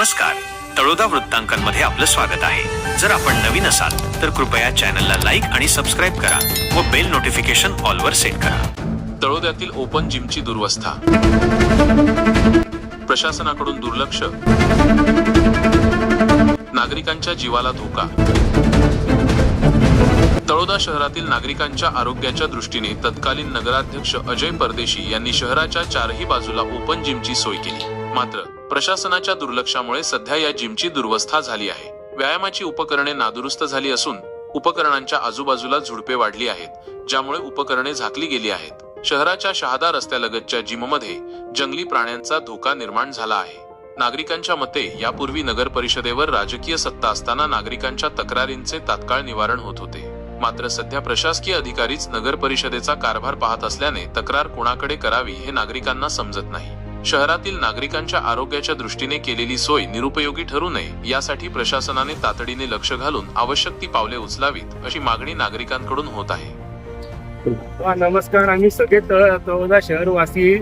नमस्कार. तळोदा वृत्तांकनमध्ये आपलं स्वागत आहे. जर आपण नवीन असाल तर कृपया चॅनलला लाईक आणि सबस्क्राईब करा व बेल नोटिफिकेशन ऑलवर सेट करा. तळोद्यातील ओपन जिमची दुर्वस्था. प्रशासनाकडून दुर्लक्ष. नागरिकांच्या जीवाला धोका. तळोदा शहरातील नागरिकांच्या आरोग्याच्या दृष्टीने तत्कालीन नगराध्यक्ष अजय परदेशी यांनी शहराच्या चारही बाजूला ओपन जिमची सोय केली. मात्र प्रशासनाच्या दुर्लक्षामुळे सध्या या जिमची दुर्वस्था झाली आहे. व्यायामाची उपकरणे नादुरुस्त झाली असून उपकरणांच्या आजूबाजूला झुडपे वाढली आहेत ज्यामुळे उपकरणे झाकली गेली आहेत. शहराच्या शहादा रस्त्यालगतच्या जिममध्ये जंगली प्राण्यांचा धोका निर्माण झाला आहे. नागरिकांच्या मते यापूर्वी नगर परिषदेवर राजकीय सत्ता असताना नागरिकांच्या तक्रारींचे तात्काळ निवारण होत होते. मात्र सध्या प्रशासकीय अधिकारीच नगर परिषदेचा कारभार पाहत असल्याने तक्रार कोणाकडे करावी हे नागरिकांना समजत नाही. शहरातील नागरिकांच्या आरोग्याच्या दृष्टीने केलेली सोय निरुपयोगी ठरू नये यासाठी प्रशासनाने तातडीने लक्ष घालून आवश्यक ती पावले उचलावीत अशी मागणी नागरिकांकडून होत आहे. नमस्कार. आम्ही सगळे तळोदा शहरवासी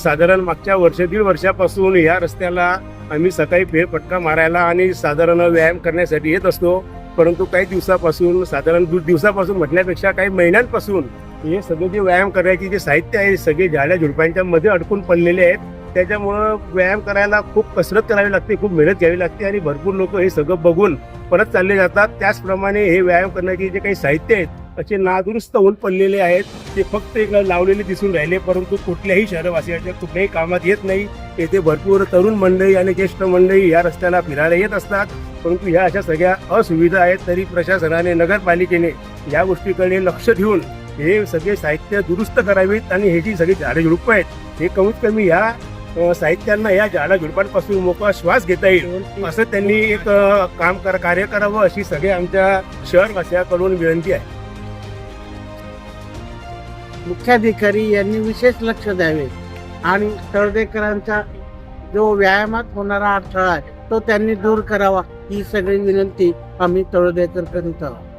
साधारण मागच्या वर्ष दीड वर्षापासून या रस्त्याला आम्ही सकाळी फेरफटका मारायला आणि साधारण व्यायाम करण्यासाठी येत असतो. परंतु काही दिवसापासून साधारण दिवसापासून म्हटल्यापेक्षा काही महिन्यांपासून हे सगळे जे व्यायाम करायचे जे साहित्य आहे सगळे झाड्या झुडपांच्या मध्ये अडकून पडलेले आहेत. त्याच्यामुळं व्यायाम करायला खूप कसरत करावी लागते खूप मेहनत घ्यावी लागते आणि भरपूर लोक हे सगळं बघून परत चालले जातात. त्याचप्रमाणे हे व्यायाम करण्याचे जे काही साहित्य आहेत असे नादुरुस्त होऊन पडलेले आहेत. ते फक्त एक लावलेले दिसून राहिले परंतु कुठल्याही शहरवासियाच्या कुठल्याही कामात येत नाही. येथे भरपूर तरुण मंडळी आणि ज्येष्ठ मंडळी या रस्त्याला फिरायला येत असतात. परंतु ह्या अशा सगळ्या असुविधा आहेत तरी प्रशासनाने नगरपालिकेने या गोष्टीकडे लक्ष ठेवून हे सगळे साहित्य दुरुस्त करावीत आणि हे जी सगळी झाडे झुडपं आहेत हे कमीत कमी या साहित्यांना या झाडा झुडपांपासून मोकळा श्वास घेता येईल. असं त्यांनी एक काम कर कार्य करावं अशी सगळे आमच्या शहरवासियाकडून विनंती आहे. मुख्याधिकारी यांनी विशेष लक्ष द्यावे आणि तळदेकरांचा जो व्यायामात होणारा अडथळा आहे तो त्यांनी दूर करावा ही सगळी विनंती आम्ही तळदेकर करीत आहोत.